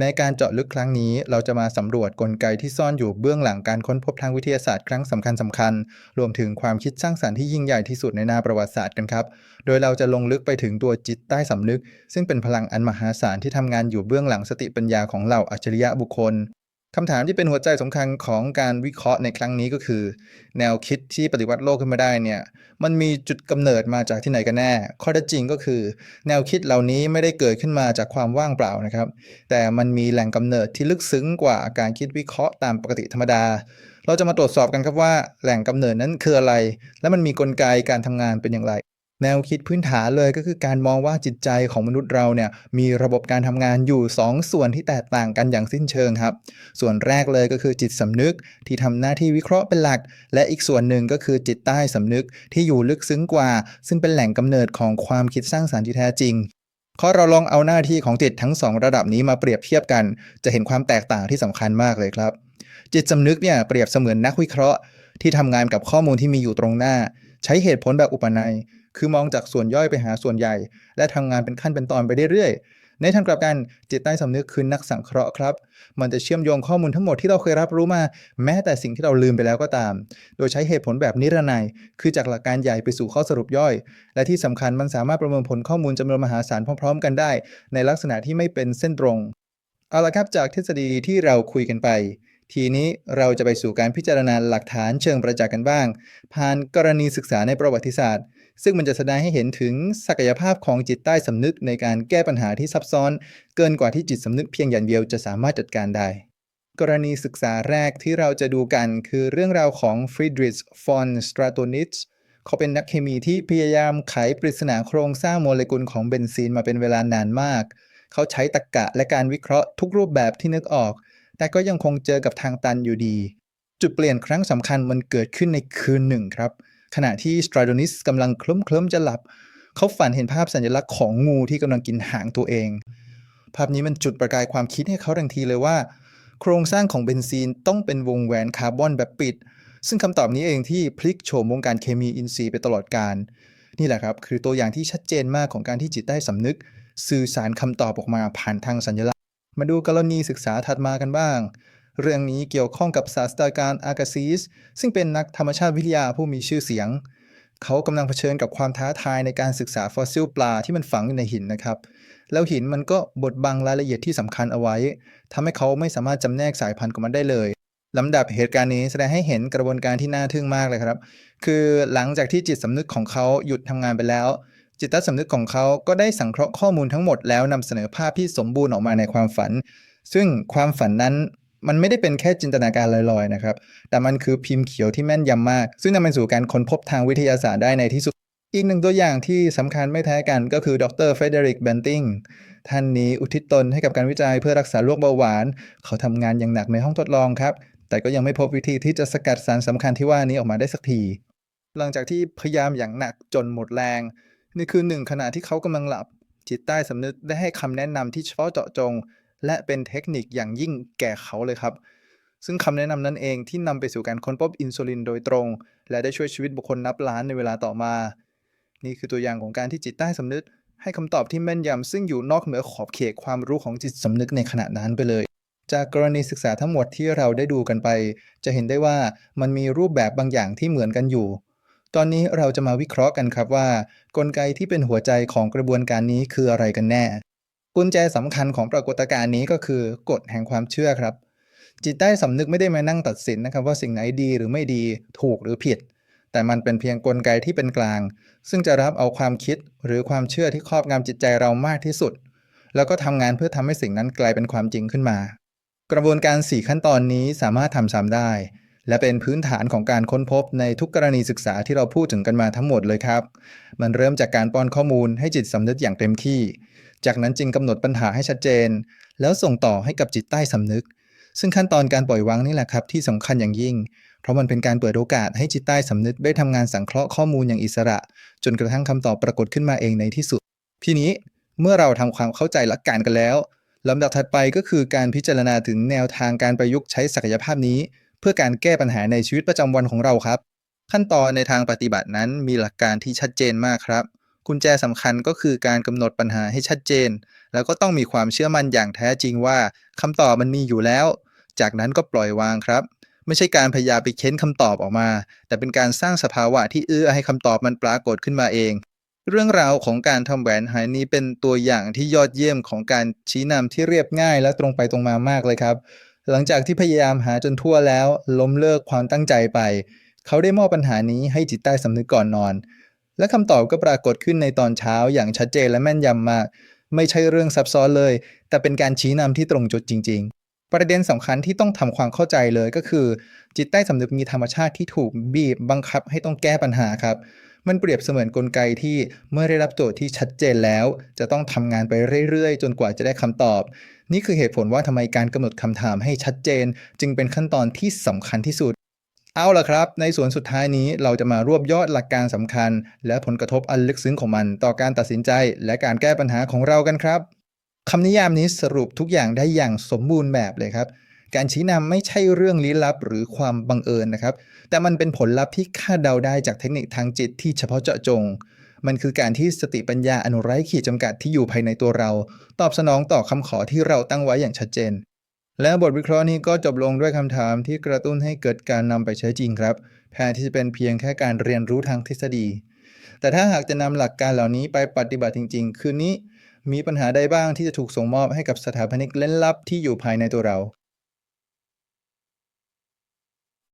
ในการเจาะลึกครั้งนี้เราจะมาสำรวจกลไกที่ซ่อนอยู่เบื้องหลังการค้นพบทางวิทยาศาสตร์ครั้งสำคัญสคัญๆรวมถึงความคิดสร้างสรรค์ที่ยิ่งใหญ่ที่สุดในหน้าประวัติศาสตร์กันครับ โดยเราจะลงลึกไปถึงตัวจิตใต้สำนึก ซึ่งเป็นพลังอันมหาศาลที่ทำงานอยู่เบื้องหลังสติปัญญาของเหล่าอัจฉริยะบุคคล คำถามที่เป็นหัวใจสำคัญของการวิเคราะห์ในครั้งนี้ก็คือ แนวคิดที่ปฏิวัติโลกขึ้นมาได้เนี่ยมันมีจุดกำเนิดมาจากที่ไหนกันแน่ ข้อเท็จจริงก็คือ แนวคิดเหล่านี้ไม่ได้เกิดขึ้นมาจากความว่างเปล่านะครับ แต่มันมีแหล่งกำเนิดที่ลึกซึ้งกว่าการคิดวิเคราะห์ตามปกติธรรมดา เราจะมาตรวจสอบกันครับว่าแหล่งกำเนิดนั้นคืออะไร และมันมีกลไกการทำงานเป็นอย่างไร แนวคิดพื้นฐานเลยก็คือการมองว่าจิตใจของมนุษย์เราเนี่ยมีระบบการทำงานอยู่ 2 ส่วนที่แตกต่างกันอย่างสิ้นเชิงครับ ส่วนแรกเลยก็คือจิตสำนึกที่ทำหน้าที่วิเคราะห์เป็นหลัก และอีกส่วนหนึ่งก็คือจิตใต้สำนึกที่อยู่ลึกซึ้งกว่า ซึ่งเป็นแหล่งกำเนิดของความคิดสร้างสรรค์ที่แท้จริงขอเราลองเอาหน้าที่ของจิตทั้งสองระดับนี้มาเปรียบเทียบกัน จะเห็นความแตกต่างที่สำคัญมากเลยครับ จิตสำนึกเนี่ยเปรียบเสมือนนักวิเคราะห์ ที่ทำงานกับข้อมูลที่มีอยู่ตรงหน้า ใช้เหตุผลแบบอุปนัย คือมองจากส่วนย่อยไปหาส่วนใหญ่ และทำงานเป็นขั้นเป็นตอนไปเรื่อยๆ ในทางกลับกันจิตใต้สำนึกคือนักสังเคราะห์ครับ มันจะเชื่อมโยงข้อมูลทั้งหมดที่เราเคยรับรู้มา แม้แต่สิ่งที่เราลืมไปแล้วก็ตาม โดยใช้เหตุผลแบบนิรนัยคือจากหลักการใหญ่ไปสู่ข้อสรุปย่อย และที่สำคัญมันสามารถประเมินผลข้อมูลจำนวนมหาศาลพร้อม ๆ กันได้ ในลักษณะที่ไม่เป็นเส้นตรงเอาละครับจากทฤษฎีที่เราคุยกันไป ทีนี้เราจะไปสู่การพิจารณาหลักฐานเชิงประจักษ์กันบ้าง ผ่านกรณีศึกษาในประวัติศาสตร์ ซึ่งมันจะแสดงให้เห็นถึงศักยภาพของจิตใต้สำนึกในการแก้ปัญหาที่ซับซ้อน เกินกว่าที่จิตสำนึกเพียงอย่างเดียวจะสามารถจัดการได้ กรณีศึกษาแรกที่เราจะดูกันคือเรื่องราวของฟรีดริชฟอนสตราโตนิชเขาเป็นนักเคมีที่พยายามไขปริศนาโครงสร้างโมเลกุลของเบนซีนมาเป็นเวลานานมาก เขาใช้ตรรกะและการวิเคราะห์ทุกรูปแบบที่นึกออก แต่ก็ยังคงเจอกับทางตันอยู่ดี จุดเปลี่ยนครั้งสำคัญมันเกิดขึ้นในคืนหนึ่งครับ ขณะที่สตราโดนิสกำลังเคลิ้มเคลิ้มๆจะหลับ เขาฝันเห็นภาพสัญลักษณ์ของงูที่กำลังกินหางตัวเอง ภาพนี้มันจุดประกายความคิดให้เขาทันทีเลยว่า โครงสร้างของเบนซีนต้องเป็นวงแหวนคาร์บอนแบบปิด ซึ่งคำตอบนี้เองที่พลิกโฉมวงการเคมีอินทรีย์ไปตลอดกาลนี่แหละครับ คือตัวอย่างที่ชัดเจนมากของการที่จิตใต้สำนึก สื่อสารคำตอบออกมาผ่านทางสัญลักษณ์ มาดูกรณีศึกษาถัดมากันบ้าง เรื่องนี้เกี่ยวข้องกับศาสตราจารย์อากาซิสซึ่งเป็นนักธรรมชาติวิทยาผู้มีชื่อเสียง เขากำลังเผชิญกับความท้าทายในการศึกษาฟอสซิลปลาที่มันฝังอยู่ในหินนะครับ แล้วหินมันก็บดบังรายละเอียดที่สำคัญเอาไว้ ทำให้เขาไม่สามารถจำแนกสายพันธุ์ของมันได้เลยลำดับเหตุการณ์นี้แสดงให้เห็นกระบวนการที่น่าทึ่งมากเลยครับ คือหลังจากที่จิตสำนึกของเขาหยุดทำงานไปแล้ว จิตใต้สำนึกของเขาก็ได้สังเคราะห์ข้อมูลทั้งหมดแล้วนำเสนอภาพที่สมบูรณ์ออกมาในความฝัน ซึ่งความฝันนั้น มันไม่ได้เป็นแค่จินตนาการลอยๆนะครับ แต่มันคือพิมพ์เขียวที่แม่นยำมาก ซึ่งนำไปสู่การค้นพบทางวิทยาศาสตร์ได้ในที่สุด อีกหนึ่งตัวอย่างที่สำคัญไม่แพ้กันก็คือดรเฟเดริกเบนติงท่านนี้อุทิศตนให้กับการวิจัยเพื่อรักษาโรคเบาหวาน เขาทำงานอย่างหนักในห้องทดลองครับ แต่ก็ยังไม่พบวิธีที่จะสกัดสารสำคัญที่ว่านี้ออกมาได้สักที หลังจากที่พยายามอย่างหนักจนหมดแรง นี่คือหนึ่งขณะที่เขากำลังหลับจิตใต้สำนึกได้ให้คำแนะนำที่เฉพาะเจาะจง และเป็นเทคนิคอย่างยิ่งแก่เขาเลยครับ ซึ่งคำแนะนำนั้นเองที่นำไปสู่การค้นพบอินซูลินโดยตรง และได้ช่วยชีวิตบุคคลนับล้านในเวลาต่อมา นี่คือตัวอย่างของการที่จิตใต้สำนึก ให้คำตอบที่แม่นยำซึ่งอยู่นอกเหนือขอบเขตความรู้ของจิตสำนึกในขณะนั้นไปเลยจากกรณีศึกษาทั้งหมดที่เราได้ดูกันไป จะเห็นได้ว่ามันมีรูปแบบบางอย่างที่เหมือนกันอยู่ ตอนนี้เราจะมาวิเคราะห์กันครับว่า กลไกที่เป็นหัวใจของกระบวนการนี้คืออะไรกันแน่ กุญแจสำคัญของปรากฏการณ์นี้ก็คือกฎแห่งความเชื่อครับ จิตใต้สำนึกไม่ได้มานั่งตัดสินนะครับ ว่าสิ่งไหนดีหรือไม่ดีถูกหรือผิด แต่มันเป็นเพียงกลไกที่เป็นกลาง ซึ่งจะรับเอาความคิดหรือความเชื่อที่ครอบงำจิตใจเรามากที่สุด แล้วก็ทำงานเพื่อทำให้สิ่งนั้นกลายเป็นความจริงขึ้นมา กระบวนการ 4 ขั้นตอนนี้สามารถทำซ้ำได้ และเป็นพื้นฐานของการค้นพบในทุกกรณีศึกษาที่เราพูดถึงกันมาทั้งหมดเลยครับ มันเริ่มจากการป้อนข้อมูลให้จิตสำนึกอย่างเต็มที่ จากนั้นจึงกำหนดปัญหาให้ชัดเจน แล้วส่งต่อให้กับจิตใต้สำนึก ซึ่งขั้นตอนการปล่อยวางนี่แหละครับที่สำคัญอย่างยิ่ง เพราะมันเป็นการเปิดโอกาสให้จิตใต้สำนึกได้ทำงานสังเคราะห์ข้อมูลอย่างอิสระ จนกระทั่งคำตอบปรากฏขึ้นมาเองในที่สุด ทีนี้เมื่อเราทำความเข้าใจหลักการกันแล้วลำดับถัดไปก็คือการพิจารณาถึงแนวทางการประยุกต์ใช้ศักยภาพนี้ เพื่อการแก้ปัญหาในชีวิตประจำวันของเราครับ ขั้นตอนในทางปฏิบัตินั้นมีหลักการที่ชัดเจนมากครับ กุญแจสำคัญก็คือการกำหนดปัญหาให้ชัดเจน แล้วก็ต้องมีความเชื่อมั่นอย่างแท้จริงว่าคำตอบมันมีอยู่แล้ว จากนั้นก็ปล่อยวางครับ ไม่ใช่การพยายามไปเค้นคำตอบออกมา แต่เป็นการสร้างสภาวะที่เอื้อให้คำตอบมันปรากฏขึ้นมาเอง เรื่องราวของการทำแหวนหายนี้เป็นตัวอย่างที่ยอดเยี่ยมของการชี้นำที่เรียบง่ายและตรงไปตรงมามากเลยครับ หลังจากที่พยายามหาจนทั่วแล้ว ล้มเลิกความตั้งใจไป เขาได้มอบปัญหานี้ให้จิตใต้สำนึกก่อนนอน และคำตอบก็ปรากฏขึ้นในตอนเช้าอย่างชัดเจนและแม่นยำมาก ไม่ใช่เรื่องซับซ้อนเลย แต่เป็นการชี้นำที่ตรงจุดจริง ๆ ประเด็นสำคัญที่ต้องทำความเข้าใจเลยก็คือ จิตใต้สำนึกมีธรรมชาติที่ถูกบีบบังคับให้ต้องแก้ปัญหาครับ มันเปรียบเสมือนกลไกที่เมื่อได้รับโจทย์ที่ชัดเจนแล้ว จะต้องทำงานไปเรื่อยๆ จนกว่าจะได้คำตอบ นี่คือเหตุผลว่าทำไมการกำหนดคำถามให้ชัดเจน จึงเป็นขั้นตอนที่สำคัญที่สุด เอาล่ะครับ ในส่วนสุดท้ายนี้เราจะมารวบยอดหลักการสำคัญ และผลกระทบอันลึกซึ้งของมัน ต่อการตัดสินใจ และการแก้ปัญหาของเรากันครับคำนิยามนี้สรุปทุกอย่างได้อย่างสมบูรณ์แบบเลยครับ การชี้นำไม่ใช่เรื่องลี้ลับหรือความบังเอิญนะครับ แต่มันเป็นผลลัพธ์ที่คาดเดาได้จากเทคนิคทางจิตที่เฉพาะเจาะจง มันคือการที่สติปัญญาอนุไร้ขีดจำกัดที่อยู่ภายในตัวเรา ตอบสนองต่อคำขอที่เราตั้งไว้อย่างชัดเจน และบทวิเคราะห์นี้ก็จบลงด้วยคำถามที่กระตุ้นให้เกิดการนำไปใช้จริงครับ แทนที่จะเป็นเพียงแค่การเรียนรู้ทางทฤษฎี แต่ถ้าหากจะนำหลักการเหล่านี้ไปปฏิบัติจริง ๆ คืนนี้มีปัญหาใดบ้างที่จะถูกส่งมอบให้กับสถาปนิกเล่นลับที่อยู่ภายในตัวเรา